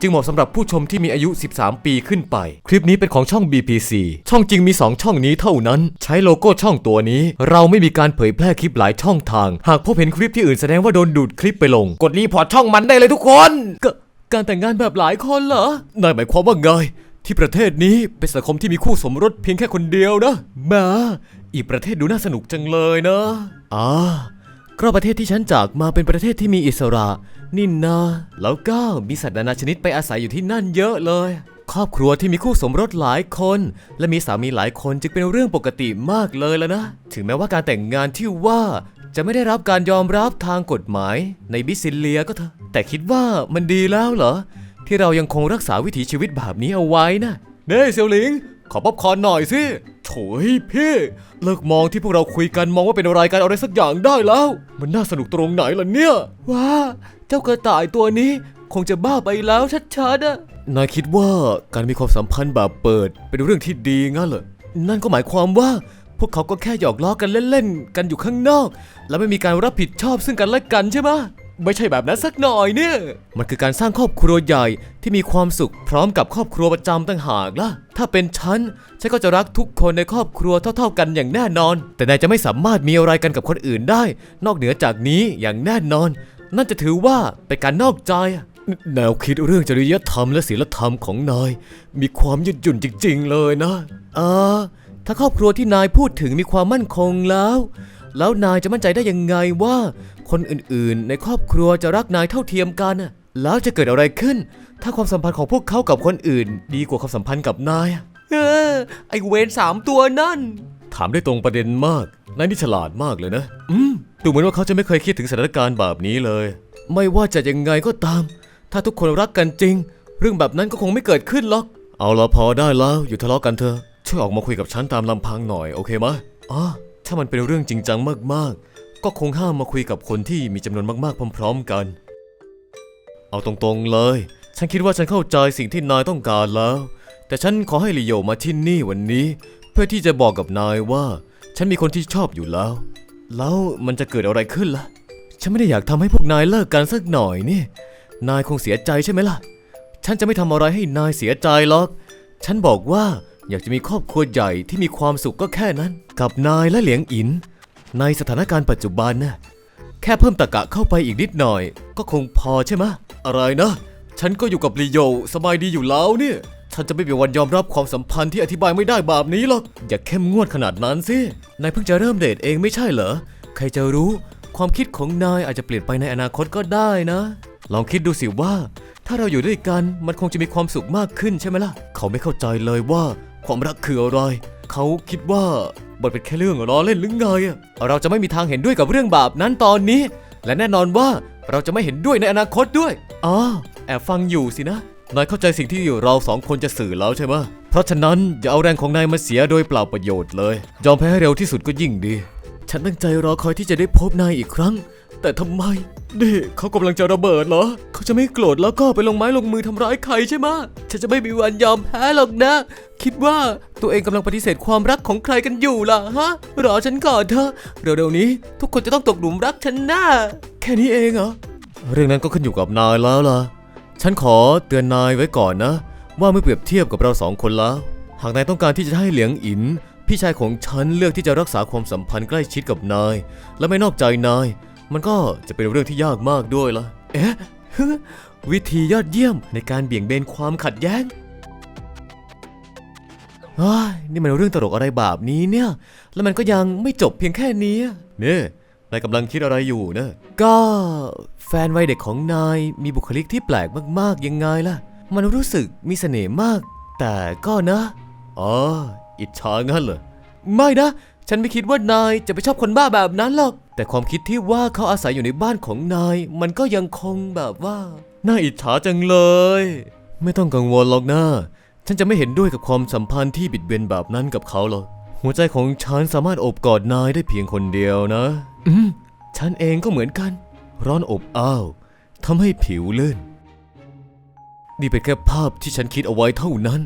จึงเหมาะสำหรับผู้ชมที่มีอายุ 13 ปีขึ้นไป คลิปนี้เป็นของช่อง BPC ช่องจริงมี 2 ช่องนี้เท่านั้น ใช้โลโก้ช่องตัวนี้ เราไม่มีการเผยแพร่คลิปหลายช่องทาง หากพบเห็นคลิปที่อื่นแสดงว่าโดนดูดคลิปไปลง กดรีพอร์ตช่องมันได้เลยทุกคนกการแต่งงานแบบหลายคนเหรอนายหมายความว่าไงที่ประเทศนี้เป็นสังคมที่มีคู่สมรสเพียงแค่คนเดียวนะแหมาอีกประเทศดูน่าสนุกจังเลยนะอ่า ก็ประเทศที่ฉันจากมาเป็นประเทศที่มีอิสระ นี่นะแล้วก็มีสัตว์นานาชนิดไปอาศัยอยู่ที่นั่นเยอะเลย ครอบครัวที่มีคู่สมรสหลายคน และมีสามีหลายคนจึงเป็นเรื่องปกติมากเลยแล้วนะ ถึงแม้ว่าการแต่งงานที่ว่าจะไม่ได้รับการยอมรับทางกฎหมายในบิซิเลียก็เถอะแต่คิดว่ามันดีแล้วเหรอ ที่เรายังคงรักษาวิถีชีวิตแบบนี้เอาไว้นะเน่เซียวหลิง ขอป๊อปคอร์นหน่อยสิ โถยพี่ เลิกมองที่พวกเราคุยกันมองว่าเป็นรายการอะไรสักอย่างได้แล้ว มันน่าสนุกตรงไหนล่ะเนี่ย ว้า เจ้ากระต่ายตัวนี้คงจะบ้าไปแล้วชัดๆอะนายคิดว่าการมีความสัมพันธ์แบบเปิด เป็นเรื่องที่ดีงั้นเหรอ นั่นก็หมายความว่า พวกเขาก็แค่หยอกล้อกันเล่นๆ กันอยู่ข้างนอก แล้วไม่มีการรับผิดชอบซึ่งกันและกันใช่ไหม ไม่ใช่แบบนั้นสักหน่อยเนี่ย มันคือการสร้างครอบครัวใหญ่ที่มีความสุขพร้อมกับครอบครัวประจำต่างหากล่ะ ถ้าเป็นฉัน ฉันก็จะรักทุกคนในครอบครัวเท่า ๆกันอย่างแน่นอน แต่นายจะไม่สามารถมีอะไรกันกับคนอื่นได้ นอกเหนือจากนี้อย่างแน่นอน นั่นจะถือว่าเป็นการนอกใจ แนวคิดเรื่องจริยธรรมและศีลธรรมของนาย มีความยืดหยุ่นจริง ๆ เลยนะเออถ้าครอบครัวที่นายพูดถึงมีความมั่นคงแล้ว แล้วนายจะมั่นใจได้ยังไงว่า คนอื่นๆ ในครอบครัวจะรักนายเท่าเทียมกันน่ะแล้วจะเกิดอะไรขึ้น ถ้าความสัมพันธ์ของพวกเขากับคนอื่น ดีกว่าความสัมพันธ์กับนายอะเออไอเวนสามตัวนั่น ถามได้ตรงประเด็นมากนายนี่ฉลาดมากเลยนะ อืมดูเหมือนว่าเขาจะไม่เคยคิดถึงสถานการณ์แบบนี้เลย ไม่ว่าจะยังไงก็ตาม ถ้าทุกคนรักกันจริง เรื่องแบบนั้นก็คงไม่เกิดขึ้นหรอก เอาละพอได้แล้วหยุดทะเลาะกันเถอะช่วยออกมาคุยกับฉันตามลำพังหน่อยโอเคไหมอ๋อ ถ้ามันเป็นเรื่องจริงจังมากๆ ก็คงห้ามมาคุยกับคนที่มีจำนวนมากๆ พร้อม ๆ กัน เอาตรงๆเลย ฉันคิดว่าฉันเข้าใจสิ่งที่นายต้องการแล้ว แต่ฉันขอให้ลิโยมาที่นี่วันนี้ เพื่อที่จะบอกกับนายว่า ฉันมีคนที่ชอบอยู่แล้ว แล้วมันจะเกิดอะไรขึ้นล่ะ ฉันไม่ได้อยากทำให้พวกนายเลิกกันสักหน่อยนี่ นายคงเสียใจใช่ไหมล่ะ ฉันจะไม่ทำอะไรให้นายเสียใจหรอก ฉันบอกว่า อยากจะมีครอบครัวใหญ่ที่มีความสุขก็แค่นั้น กับนายและเหลียงอิน ในสถานการณ์ปัจจุบันนะแค่เพิ่มตะกะเข้าไปอีกนิดหน่อย ก็คงพอใช่ไหมอะไรนะ ฉันก็อยู่กับลีโยสบายดีอยู่แล้วเนี่ยฉันจะไม่มีวันยอมรับความสัมพันธ์ที่อธิบายไม่ได้แบบนี้หรอก อย่าเข้มงวดขนาดนั้นสิ นายเพิ่งจะเริ่มเดทเองไม่ใช่เหรอ ใครจะรู้ ความคิดของนายอาจจะเปลี่ยนไปในอนาคตก็ได้นะ ลองคิดดูสิว่า ถ้าเราอยู่ด้วยกันมันคงจะมีความสุขมากขึ้นใช่ไหมล่ะ เขาไม่เข้าใจเลยว่า ความรักคืออะไร เขาคิดว่ามันเป็นแค่เรื่องล้อเล่นหรือไงอะเราจะไม่มีทางเห็นด้วยกับเรื่องแบบนั้นตอนนี้ และแน่นอนว่าเราจะไม่เห็นด้วยในอนาคตด้วยอ๋อแอบฟังอยู่สินะนายเข้าใจสิ่งที่เราสองคนจะสื่อแล้วใช่ไหมเพราะฉะนั้นอย่าเอาแรงของนายมาเสียโดยเปล่าประโยชน์เลย ยอมแพ้ให้เร็วที่สุดก็ยิ่งดี ฉันตั้งใจรอคอยที่จะได้พบนายอีกครั้ง แต่ทำไมนี่เขากำลังจะระเบิดเหรอ เขาจะไม่โกรธแล้วก็ไปลงไม้ลงมือทำร้ายใครใช่ไหมะฉันจะไม่มีวันยอมแพ้หรอกนะ คิดว่าตัวเองกำลังปฏิเสธความรักของใครกันอยู่ล่ะฮะรอฉันก่อนเถอะเร็วๆนี้ ทุกคนจะต้องตกหลุมรักฉันแน่แค่นี้เองเหรอ เรื่องนั้นก็ขึ้นอยู่กับนายแล้วล่ะ ฉันขอเตือนนายไว้ก่อนนะ ว่าเมื่อเปรียบเทียบกับเราสองคนแล้ว หากนายต้องการที่จะให้เหลียงอิน พี่ชายของฉันเลือกที่จะรักษาความสัมพันธ์ใกล้ชิดกับนาย และไม่นอกใจนาย มันก็จะเป็นเรื่องที่ยากมากด้วยล่ะเอ๊ะวิธียอดเยี่ยมในการเบี่ยงเบนความขัดแย้งเฮ้ยนี่มันเรื่องตลกอะไรแบบนี้เนี่ย แล้วมันก็ยังไม่จบเพียงแค่นี้เนี่ยนายกำลังคิดอะไรอยู่นะ ก็แฟนวัยเด็กของนายมีบุคลิกที่แปลกมากๆยังไงล่ะ มันรู้สึกมีเสน่ห์มาก แต่ก็นะ อ๋อ อิจฉางั้นเหรอ ไม่นะ ฉันไม่คิดว่านายจะไปชอบคนบ้าแบบนั้นหรอก แต่ความคิดที่ว่าเขาอาศัยอยู่ในบ้านของนาย มันก็ยังคงแบบว่าน่าอิจฉาจังเลย ไม่ต้องกังวลหรอกนะฉันจะไม่เห็นด้วยกับความสัมพันธ์ที่บิดเบือนแบบนั้นกับเขาหรอกหัวใจของฉันสามารถโอบกอดนายได้เพียงคนเดียวนะ อืมฉันเองก็เหมือนกัน ร้อนอบอ้าวทำให้ผิวลื่น นี่เป็นแค่ภาพที่ฉันคิดเอาไว้เท่านั้น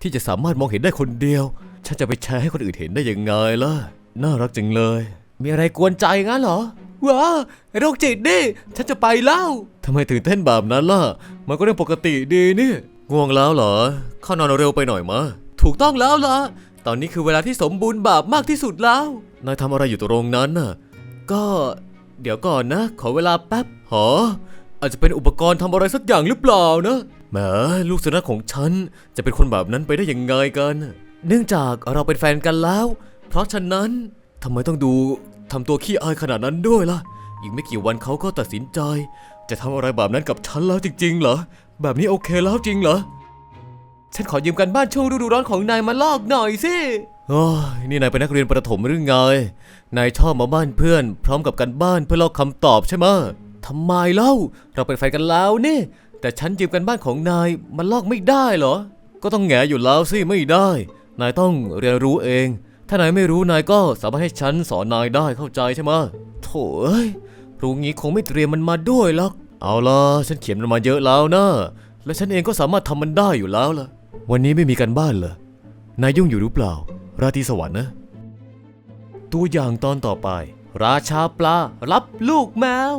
ที่จะสามารถมองเห็นได้คนเดียว ฉันจะไปแชร์ให้คนอื่นเห็นได้ยังไงล่ะ น่ารักจังเลย มีอะไรกวนใจงั้นเหรอว้าโรคจิตนี่ฉันจะไปแล้วทำไมตื่นเต้นแบบนั้นล่ะ มันก็เรื่องปกติดีนี่ง่วงแล้วเหรอเข้านอนเร็วไปหน่อยมะถูกต้องแล้วล่ะ ตอนนี้คือเวลาที่สมบูรณ์แบบมากที่สุดแล้ว นายทำอะไรอยู่ตรงนั้นน่ะ ก็ เดี๋ยวก่อนนะ ขอเวลาแป๊บหออาจจะเป็นอุปกรณ์ทำอะไรสักอย่างหรือเปล่านะแหมลูกสุนัขของฉันจะเป็นคนแบบนั้นไปได้ยังไงกัน เนื่องจากเราเป็นแฟนกันแล้ว เพราะฉะนั้น ทำไมต้องดูทำตัวขี้อายขนาดนั้นด้วยล่ะ อีกไม่กี่วันเขาก็ตัดสินใจ จะทำอะไรแบบนั้นกับฉันแล้วจริง ๆ เหรอ แบบนี้โอเคแล้วจริงเหรอ ฉันขอยืมกันบ้านช่วงฤดูร้อนของนายมาลอกหน่อยสิโอ้ยนี่นายเป็นนักเรียนประถมหรือไง นายชอบมาบ้านเพื่อน พร้อมกับกันบ้านเพื่อลอกคำตอบใช่ไหมทำไมเล่า เราเป็นแฟนกันแล้วนี่ แต่ฉันยืมกันบ้านของนายมันลอกไม่ได้เหรอ ก็ต้องแหงอยู่แล้วสิไม่ได้ นายต้องเรียนรู้เอง ถ้านายไม่รู้นายก็สามารถให้ฉันสอนนายได้เข้าใจใช่ไหมโถ่เอ้ยรู้งี้คงไม่เตรียมมันมาด้วยหรอกเอาล่ะฉันเขียนมันมาเยอะแล้วนะและฉันเองก็สามารถทำมันได้อยู่แล้วล่ะ วันนี้ไม่มีกันบ้านเหรอนายยุ่งอยู่หรือเปล่า ราตรีสวรรค์นะ ตัวอย่างตอนต่อไป ราชาปลารับลูกแมว